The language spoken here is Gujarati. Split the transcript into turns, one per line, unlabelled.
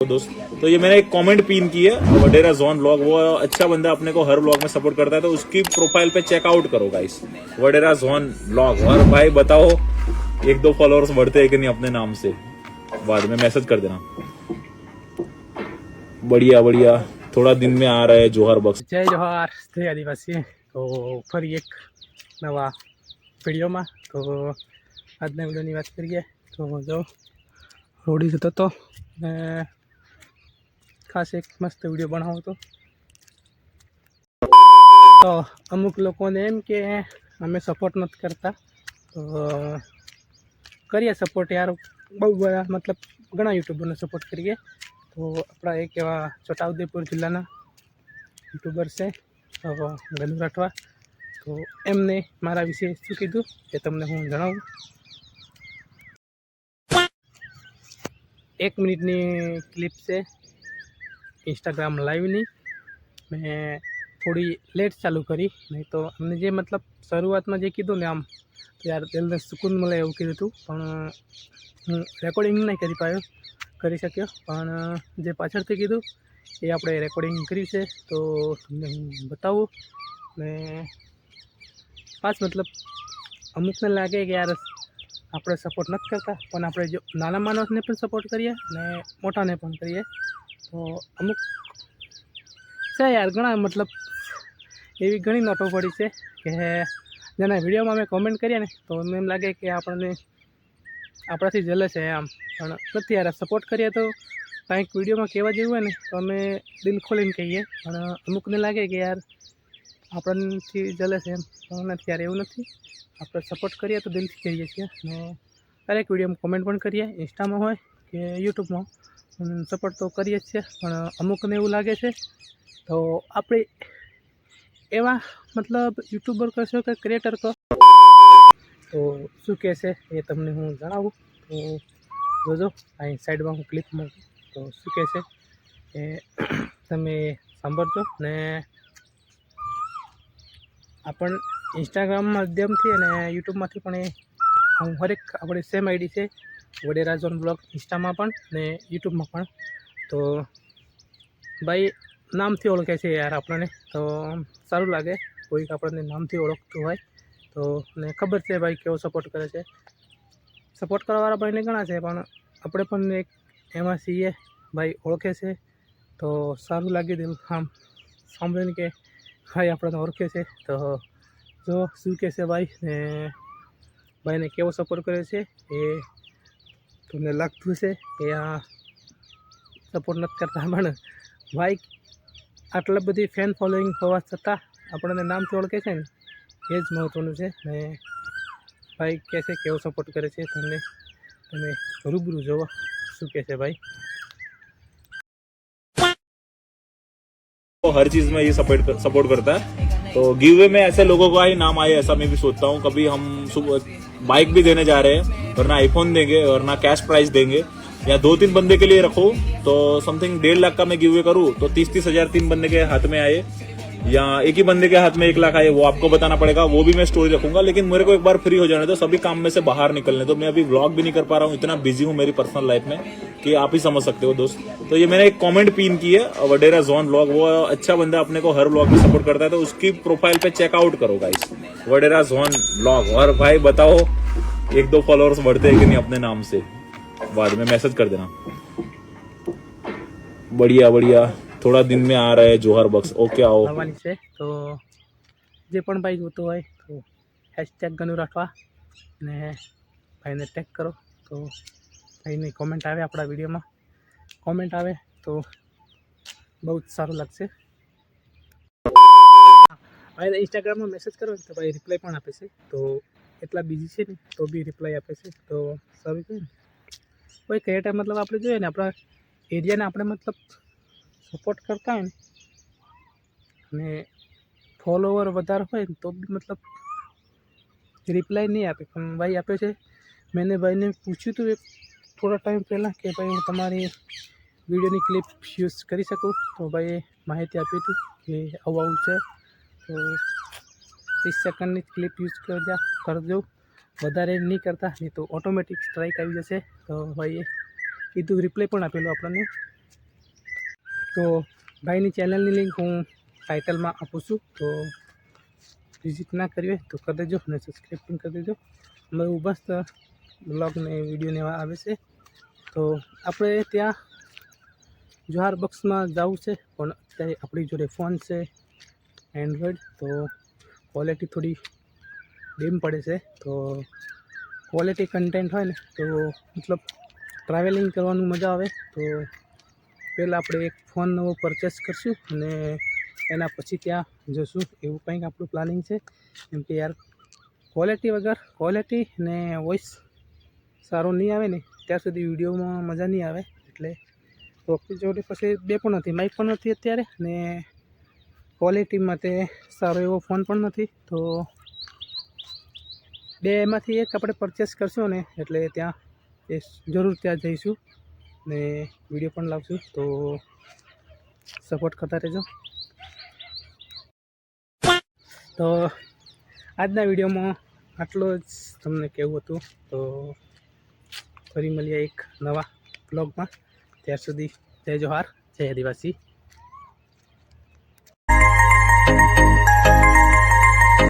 दोस्त तो ये मैंने एक कमेंट पिन की है वडेरा जोन ब्लॉग वो अच्छा बंदा अपने को हर ब्लॉग में सपोर्ट करता है तो उसकी प्रोफाइल पे चेकआउट करो गाइस वडेरा जोन ब्लॉग और भाई बताओ एक दो फॉलोअर्स बढ़ते हैं कि नहीं अपने नाम से बाद में मैसेज कर देना बढ़िया बढ़िया थोड़ा दिन में आ रहा है जोहर बक्स
જય જોહાર જય આદિવાસી તો ફરી એક નવા વિડીયોમાં તો આજના વિડીયોની વાત કરીએ તો જો રોડી જતો હતો ને ખાસ એક મસ્ત વીડિયો બનાવો તો. અમુક લોકોને એમ કે અમે સપોર્ટ નથી કરતા. તો, કરીએ સપોર્ટ યાર. બહુ બધા, મતલબ ઘણા યુટ્યુબરને સપોર્ટ કરીએ. તો આપણા એક એવા છોટાઉદેપુર જિલ્લાના યુટ્યુબર છે ગનુ રાઠવા. તો એમને મારા વિશે શું કીધું એ તમને હું જણાવું. એક મિનિટની ક્લિપ છે. ઇન્સ્ટાગ્રામ લાઈવની મેં થોડી લેટ ચાલુ કરી. નહીં તો અમને જે મતલબ શરૂઆતમાં જે કીધું ને આમ ત્યારે યાર દિલને સુકૂન મળે એવું કીધું હતું પણ, હું રેકોર્ડિંગ નહીં કરી પાયો, કરી શક્યો. પણ, જે પાછળથી કીધું, એ આપણે રેકોર્ડિંગ કર્યું છે. તો તમને હું બતાવું ને પાછ મતલબ અમુકને લાગે કે યાર આપણે સપોર્ટ નથી કરતા. પણ આપણે જો નાના માણસને પણ સપોર્ટ કરીએ ને મોટાને પણ કરીએ. તો અમુક છે યાર ઘણા મતલબ એવી ઘણી નોટો પડી છે કે જેના વિડીયોમાં અમે કોમેન્ટ કરીએ ને, તો એમ લાગે કે આપણને આપણાથી જલે છે આમ. પણ નથી યાર સપોર્ટ કરીએ તો કાંઈક વિડીયોમાં કહેવા જેવું હોય ને, તો અમે દિલ ખોલીને કહીએ. પણ અમુકને લાગે કે યાર આપણનેથી જલે છે એમ. પણ નથી યાર, એવું નથી. આપણે સપોર્ટ કરીએ તો દિલથી કરીએ છીએ. અને દરેક વિડીયોમાં કોમેન્ટ પણ કરીએ. ઇન્સ્ટામાં હોય કે યુટ્યુબમાં સપોર્ટ તો કરીએ જ છીએ, પણ અમુકને એવું લાગે છે. તો આપણે એવા મતલબ યુટ્યુબર કહેશો કે ક્રિએટર કહો? તો શું કહેશે એ તમને હું જણાવું. તો જોજો, અહીં સાઈડમાં હું ક્લિપ મૂકું. તો શું કહેશે એ તમે સાંભળજો. ને આપણ ઇન્સ્ટાગ્રામ માધ્યમથી અને યુટ્યુબમાંથી પણ એ હું હરેક આપણી સેમ આઈડી છે. વડેરા ઝોન બ્લોગ ઇન્સ્ટામાં પણ ને યુટ્યુબમાં પણ. તો ભાઈ નામથી ઓળખે છે યાર આપણને. તો સારું લાગે કોઈક આપણને નામથી ઓળખતું હોય. તો ને ખબર છે ભાઈ કેવો સપોર્ટ કરે છે. સપોર્ટ કરવાવાળા ભાઈને ઘણા છે, પણ આપણે પણ એક એમાં છીએ, ભાઈ ઓળખે છે. તો સારું લાગ્યું દિલ આમ સાંભળીને કે ભાઈ આપણને ઓળખે છે. તો જો શું કહેશે ભાઈ ને ભાઈને કેવો સપોર્ટ કરે છે એ તમને લાગતું છે કે આ સપોર્ટ નથી કરતા પણ ભાઈ આટલા બધી ફેન ફોલોઈંગ હોવા છતાં આપણને નામથી ઓળખે છે ને એ જ મહત્ત્વનું છે ને ભાઈ કહે છે કેવો સપોર્ટ કરે છે તમને તમે રૂબરૂ જોવો શું કહે છે ભાઈ
तो हर चीज में ये सपोर्ट सपोर्ट करता है तो गिव वे में ऐसे लोगों का ही नाम आए, ऐसा मैं भी सोचता हूँ। कभी हम सुबह बाइक भी देने जा रहे हैं वरना आईफोन देंगे वरना कैश प्राइस देंगे। या दो तीन बंदे के लिए रखो तो समथिंग डेढ़ लाख का मैं गिव वे करूँ तो तीस तीस हज़ार तीन बंदे के हाथ में आए। या एक ही बंदे के हाथ में एक लाख आए, वो आपको बताना पड़ेगा, वो भी मैं स्टोरी रखूँगा, लेकिन मेरे को एक बार फ्री हो जाने दो, सभी काम में से बाहर निकलने दो। मैं अभी व्लॉग भी नहीं कर पा रहा हूँ, इतना बिज़ी हूँ मेरी पर्सनल लाइफ में, कि आप ही समझ सकते हो दोस्त। तो ये मैंने एक कमेंट पिन की है वडेरा जोन ब्लॉग वो अच्छा बंदा अपने को हर ब्लॉग में सपोर्ट करता है तो उसकी प्रोफ़ाइल पे चेकआउट करो गाइस वडेरा जोन ब्लॉग और भाई बताओ, एक दो फॉलोअर्स बढ़ते हैं कि नहीं अपने नाम से? बाद में मैसेज कर देना। बढ़िया बढ़िया। थोड़ा दिन में आ रहा है जोहर बक्स ओके आओ
આવવાની છે તો જે પણ ભાઈ જોતો હોય તો હેશટેગ ગનું રાખવા ને ભાઈને ટેગ કરો તો ભાઈની કોમેન્ટ આવે આપણા વિડીયોમાં કોમેન્ટ આવે તો બહુ જ સારું લાગશે ભાઈને ઇન્સ્ટાગ્રામમાં મેસેજ કરો ને તો ભાઈ રિપ્લાય પણ આપે છે તો એટલા બીજી છે ને તો બી રિપ્લાય આપે છે તો સારું છે ને કોઈ ક્રિએટર મતલબ આપણે જોઈએ ને આપણા એરિયાને આપણે મતલબ સપોર્ટ કરતા હોય ને, અને ફોલોવર વધારે હોય ને, તો બી મતલબ રિપ્લાય નહીં આપે. પણ ભાઈ આપ્યો છે. મેં ભાઈને પૂછ્યું હતું એક થોડા ટાઈમ પહેલાં કે ભાઈ હું તમારી વિડીયોની ક્લિપ યુઝ કરી શકું? તો ભાઈએ માહિતી આપી હતી કે આવું આવું છે. તો ત્રીસ સેકન્ડની ક્લિપ યુઝ કરજા કરજો વધારે નહીં કરતા, નહીં તો ઓટોમેટિક સ્ટ્રાઇક આવી જશે. તો ભાઈએ કીધું રિપ્લાય પણ આપેલો આપણને. તો ભાઈની ચેનલની લિંક હું ટાઇટલમાં આપું છું. તો વિઝિટ ના કરી હોય તો કરી દેજો અને સબસ્ક્રાઈબ પણ કરી દેજો. અમારું મસ્ત બ્લોગ ને વીડિયો ને એવા આવે છે. તો આપણે ત્યાં જોહાર બક્સમાં જવું છે, પણ અત્યારે આપણી જોડે ફોન છે એન્ડ્રોઈડ તો ક્વોલિટી થોડી ડીમ પડે છે. તો ક્વોલિટી કન્ટેન્ટ હોય ને, તો મતલબ ટ્રાવેલિંગ કરવાનું મજા આવે. તો પહેલાં આપણે એક ફોન નવો પરચેસ કરશું અને એના પછી ત્યાં જશું. એવું કંઈક આપણું પ્લાનિંગ છે. કેમ કે યાર ક્વોલિટી વગર ક્વોલિટી ને વોઇસ સારો નહીં આવે ને, ત્યાં સુધી વિડીયોમાં મજા નહીં આવે. એટલે રોકી જોડે પછી બે પણ નથી માઇક પણ નથી અત્યારે ને ક્વોલિટી માટે સારો એવો ફોન પણ નથી. તો બે એમાંથી એક આપણે પરચેસ કરશું ને, એટલે ત્યાં એ જરૂર ત્યાં જઈશું. ને વીડિયો પણ લાવશું, તો સપોર્ટ કરતા રહેજો. તો આજના વિડીયોમાં આટલો જ તમને કહેવું હતું. તો ફરી મળીએ એક નવા બ્લોગમાં ત્યાર સુધી જય જોહાર, જય આદિવાસી.